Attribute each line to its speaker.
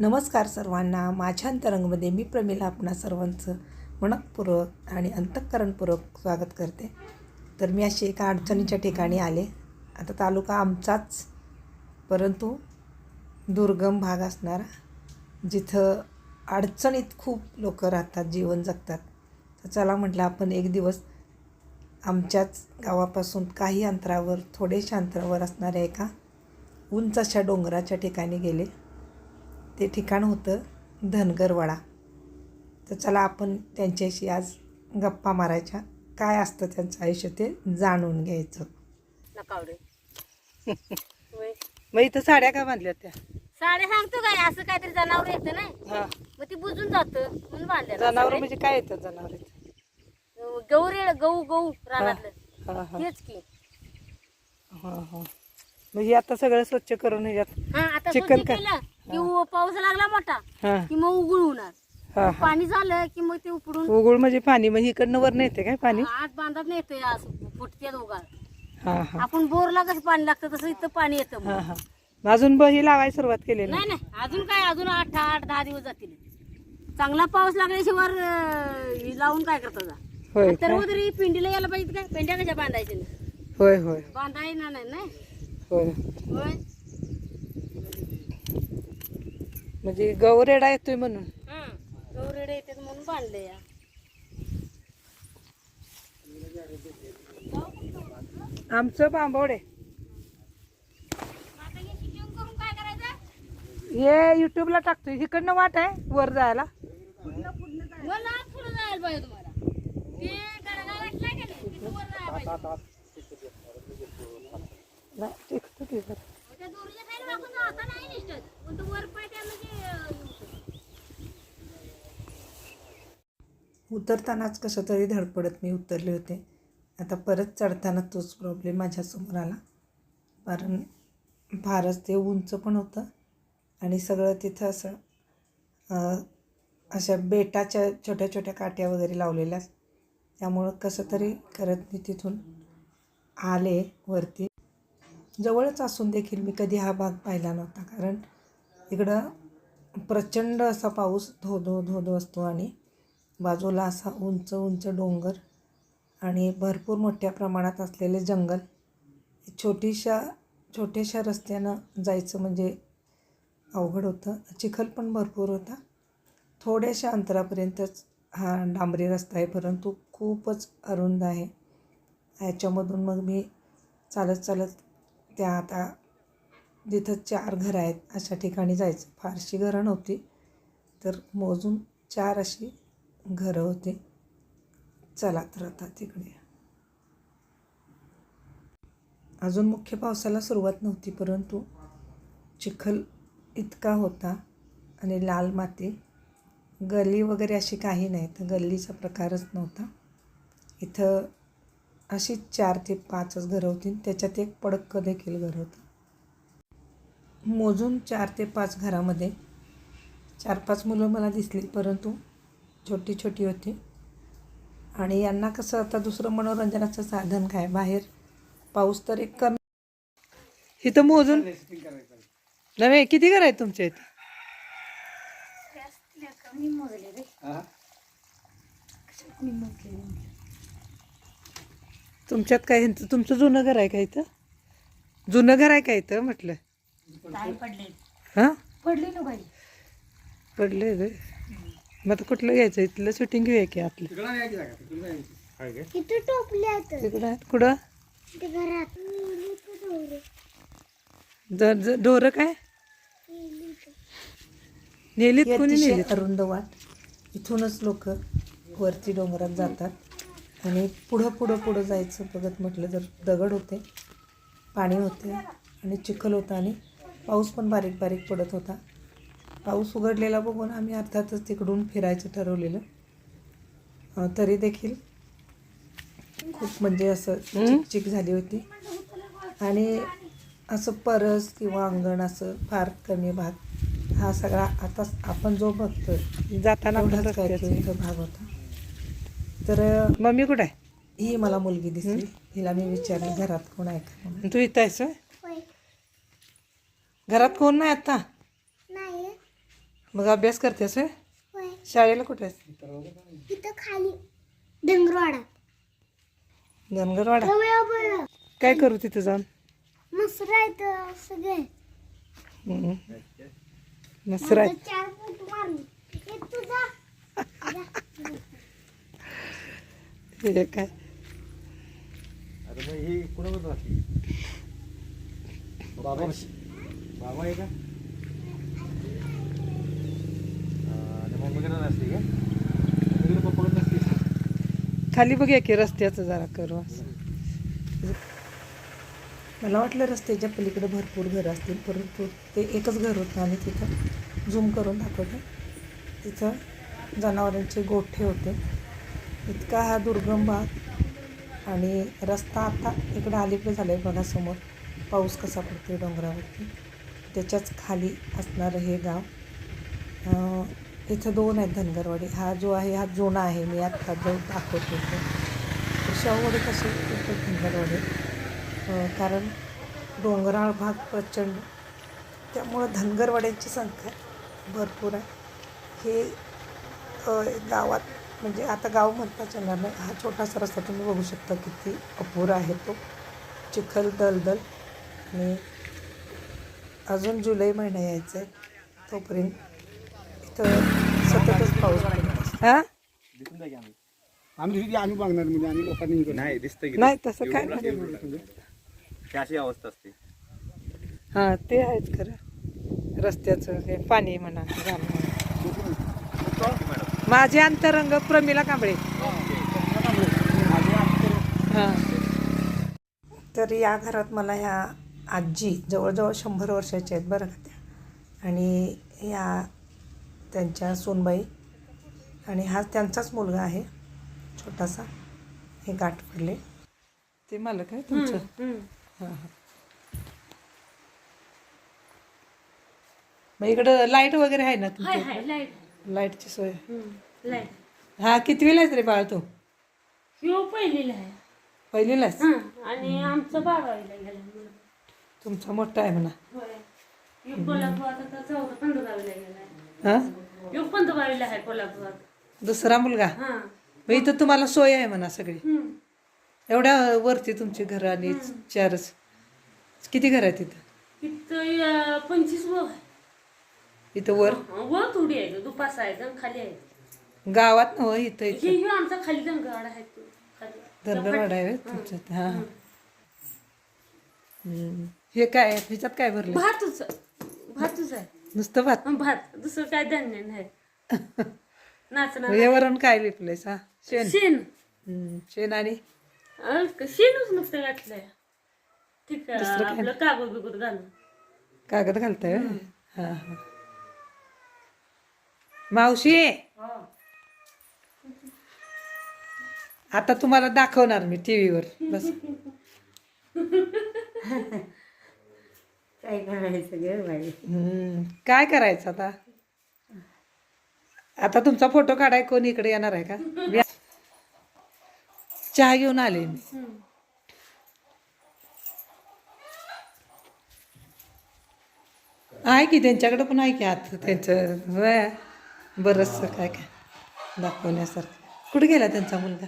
Speaker 1: नमस्कार सर्वांना. माझ्या अंतरंगमध्ये मी प्रमिला आपणा सर्वांचं मनकपूर्वक आणि अंतःकरणपूर्वक स्वागत करते. तर मी अशी एका अडचणीच्या ठिकाणी आले. आता तालुका आमचाच परंतु दुर्गम भाग असणारा जिथं अडचणीत खूप लोक राहतात जीवन जगतात. तर चला म्हटलं आपण एक दिवस आमच्याच गावापासून काही अंतरावर थोडेशा अंतरावर असणाऱ्या एका उंच अशा डोंगराच्या ठिकाणी गेले. ते ठिकाण होतं धनगरवाडा. तर चला आपण त्यांच्याशी आज गप्पा मारायच्या. काय असतं त्यांचं आयुष्य ते जाणून घ्यायचं. मग इथं साड्या का बांधल्या त्या
Speaker 2: साडे सांगतो काय असं काहीतरी जनावर येतं नाही.
Speaker 1: हां.
Speaker 2: मग ती बुजून जात म्हणून बांधल्या
Speaker 1: जनावर म्हणजे काय येतं जनावर
Speaker 2: गहू रे गहू गहू रानातलं.
Speaker 1: हां हां.
Speaker 2: तेच की.
Speaker 1: हां हां. हे आता सगळं स्वच्छ करून ह्याच्यात
Speaker 2: हा आता
Speaker 1: चिकन
Speaker 2: स्वच्छ
Speaker 1: का?
Speaker 2: केलं की उ- पाऊस लागला मोठा
Speaker 1: हां.
Speaker 2: की मग उघड होणार.
Speaker 1: हां
Speaker 2: पाणी झालं की मग ते उपडून
Speaker 1: उघड म्हणजे पाणी म्हणजे इकडनं वर येते काय पाणी?
Speaker 2: आत बांधत नाही येतं असं फुटते उगाळ
Speaker 1: हां हां.
Speaker 2: आपण बोरला कसं पाणी लागतं तसं इथं पाणी येतं मग.
Speaker 1: हां हां. मग अजून ब ही लावायला सुरुवात केलेली
Speaker 2: नाही नाही. अजून काय? अजून आठ आठ दहा दिवस जातील. चांगला पाऊस लागल्याशिवाय अं, हे लावून काय करता जा.
Speaker 1: होय
Speaker 2: तर
Speaker 1: का?
Speaker 2: तरी पिंडीला यायला पाहिजे काय पेंड्या कशा बांधायच्या?
Speaker 1: होय होय.
Speaker 2: बांधा येणार नाही. ना
Speaker 1: होय म्हणजे गौरेडा येतोय म्हणून
Speaker 2: हा गौरेडे येतात म्हणून बांधले या
Speaker 1: आमचं बांबवडे
Speaker 2: हे करायचं
Speaker 1: हे युट्यूबला टाकतोय इकडनं वाट आहे वर जायला
Speaker 2: जायला पाहिजे तुम्हाला
Speaker 1: उतरतानाच कसं तरी धडपडत मी उतरले होते. आता परत चढताना तोच प्रॉब्लेम माझ्यासमोर आला. कारण फारच ते उंच पण होतं आणि सगळं तिथं असं अशा बेटाच्या छोट्या छोट्या काट्या वगैरे लावलेल्या. त्यामुळं कसं तरी करत मी तिथून आले वरती. जवळच असून देखील मी कधी हा भाग पाहिला नव्हता. कारण इकडं प्रचंड असा पाऊस धो धो धो धो असतो आणि बाजूला असा उंच उंच डोंगर आणि भरपूर मोठ्या प्रमाणात असलेले जंगल. छोटीशा छोट्याशा रस्त्यानं जायचं म्हणजे अवघड होतं. चिखल पण भरपूर होता. थोड्याशा अंतरापर्यंतच हा डांबरी रस्ता आहे परंतु खूपच अरुंद आहे. ह्याच्यामधून मग मी चालत चालत त्या आता जिथं चार घरं आहेत अशा ठिकाणी जायचं. फारशी घरं नव्हती तर मोजून चार अशी घरं होती. चला तर आता तिकडे. अजून मुख्य पावसाला सुरुवात नव्हती परंतु चिखल इतका होता आणि लाल माती गल्ली वगैरे अशी काही नाही तर गल्लीचा प्रकारच नव्हता. इथं अशीच चार ते पाचच घरं होती. त्याच्यात एक पडक्क देखील घर होतं. मोजून चार ते पाच घरामध्ये चार पाच मुलं मला दिसली परंतु छोटी छोटी होती. आणि यांना कसं आता दुसरं मनोरंजनाचं साधन काय? बाहेर पाऊस तर एक कमी. इथं मोजून नव्हे किती घर आहेत तुमच्या इथे? तुमच्यात काय ह्यांचं तुमचं जुनं घर आहे का इथं? जुनं घर आहे का इथं म्हटलं? हां?
Speaker 2: पडले ना बाई.
Speaker 1: पडले रे मग आता कुठलं घ्यायचं? इथलं शूटिंग घेऊया की आपलं?
Speaker 2: किती टोपले आहेत.
Speaker 1: तिकडं आहेत. कुठं?
Speaker 2: ते घरात.
Speaker 1: ज- ज- ढोरं काय? नेलीत कोणी नेलीत? अरुंद वाट. इथूनच लोक वरती डोंगरात जातात. आणि पुढं पुढं पुढं जायचं बघत म्हटलं तर दगड होते पाणी होते आणि चिखल होता आणि पाऊस पण बारीक बारीक पडत होता. पाऊस उघडलेला बघून आम्ही अर्थातच तिकडून फिरायचं ठरवलेलं. तरी देखील खूप म्हणजे असं चिकचिक झाली होती. आणि असं परस किंवा अंगण असं फार कमी भाग हा सगळा आता आपण जो बघतोय जाताना भाग होता. तर मम्मी कुठे आहे? ही मला मुलगी दिसली. हिला मी विचारलं घरात कोण आहे का म्हणून. तू इथं आहेस होय? घरात कोण नाही आता?
Speaker 3: मग अभ्यास करतेस होय?
Speaker 4: होय.
Speaker 3: शाळेला कुठे आहेस?
Speaker 4: इथं खाली डंगरवाडा.
Speaker 3: धनगरवाडा काय करू तिथं जाऊन?
Speaker 4: मसर आहेत सगळे.
Speaker 3: हम्म. मस्त आहे.
Speaker 4: आता चार फूट मारली तुझा
Speaker 3: हे काय?
Speaker 5: अरे ही कुणाकडून राहते बाबा बाबा आहे का? मम्मीकडे नसते का मम्मीकडे पप्पाकडे नसते
Speaker 3: खाली बघूया की रस्त्याचं जरा करू. असं मला वाटलं रस्त्याच्या पलीकडे भरपूर घरं असतील परंतु ते एकच घर होतं आणि तिथं झूम करून दाखवलं तिथं जनावरांचे गोठे होते. इतका हा दुर्गम भाग. आणि रस्ता आता इकडं अलीकडे झाला आहे बघा समोर पाऊस कसा पडतो डोंगरावरती? त्याच्याच खाली असणारं हे गाव. इथं दोन आहेत धनगरवाडी. हा जो आहे हा जुना आहे. मी आत्ता जो दाखवतो तो. शाहूवाडी कसे धनगरवाडी कारण डोंगराळ भाग प्रचंड. त्यामुळं धनगरवाड्यांची संख्या भरपूर आहे. हे गावात म्हणजे आता गाव म्हणताच येणार नाही. हा छोटासा रस्ता तुम्ही बघू शकता किती अपुरा आहे तो. चिखल दलदल आणि अजून जुलै महिना यायचा आहे तोपर्यंत इथं सततच पाऊस हां?
Speaker 5: दिसून द्या की आम्ही
Speaker 6: आम्ही तिथे आम्ही बघणार म्हणजे आम्ही लोकांनी.
Speaker 5: नाही दिसतंय की
Speaker 3: नाही तसं काय नाही
Speaker 5: ही अशी अवस्था असते.
Speaker 3: हां ते आहेच खरं. रस्त्याचं हे पाणी म्हणा. माझे अंतरंग प्रमिला कांबळे. हां. तर या घरात मला ह्या आजी जवळजवळ शंभर वर्षाच्या आहेत बरं का त्या. आणि या त्यांच्या सोनबाई आणि हा त्यांचाच मुलगा आहे छोटासा. हे गाठ पडले. ते मला काय तुमचं? हां हां. मग इकडं लाइट वगैरे आहे ना
Speaker 7: हाय
Speaker 3: तुमच्या
Speaker 7: हाय लाइट
Speaker 3: लाईटची सोय.
Speaker 7: लाइट.
Speaker 3: हा कितवीला आहेस रे बाळ तू?
Speaker 7: ह्यो पहिलीला आहे.
Speaker 3: पहिलीला आहेस?
Speaker 7: हं, आणि आमचं बारावीला गेला
Speaker 3: तुमचा मोठा आहे म्हणा.
Speaker 7: होय. ह्यो कोल्हापुरात आता चौदा पंधरावीला गेलाय.
Speaker 3: हा?
Speaker 7: ह्यो पंधरावीला आहे कोल्हापुरात.
Speaker 3: दुसरा मुलगा?
Speaker 7: हा.
Speaker 3: मग इथं तुम्हाला सोय आहे म्हणा सगळी.
Speaker 7: हं.
Speaker 3: एवढ्या वरती तुमची घरं आणि चारच. किती घर आहेत इथं?
Speaker 7: इथं अं, पंचवीस आहे
Speaker 3: इथं वर.
Speaker 7: व थोडी आहे दुपास आहे जण खाली आहे.
Speaker 3: गावात इथं
Speaker 7: हे
Speaker 3: इथं
Speaker 7: ह्यो आमचा खाली दंगवाड आहे
Speaker 3: धनगरवाडा आहे होय तुमचं हा. हे काय? ह्याच्यात काय भरलं?
Speaker 7: भातच भातच आहे.
Speaker 3: नुसतं भात?
Speaker 7: हं, भात. दुसरं काय धान्य नाही. नाचणार
Speaker 3: हे वरण काय लिपलंयस हा? शेण.
Speaker 7: शेण.
Speaker 3: शेण आणि?
Speaker 7: शेणच नुसतं घातलंय. ठीक आहे आपलं कागद बिगद घालून.
Speaker 3: कागद घालताय? हा हा. मावशी. आता तुम्हाला दाखवणार मी टीव्हीवर. बस.
Speaker 8: काय करायचं.
Speaker 3: काय आता? आता तुमचा फोटो काढाय कोण इकडे येणार आहे का? चहा घेऊन आले मी. आहे की त्यांच्याकडे पण आहे की आत त्यांचं? होय बरंच काय काय दाखवण्यासारखं. कुठे गेला त्यांचा मुलगा?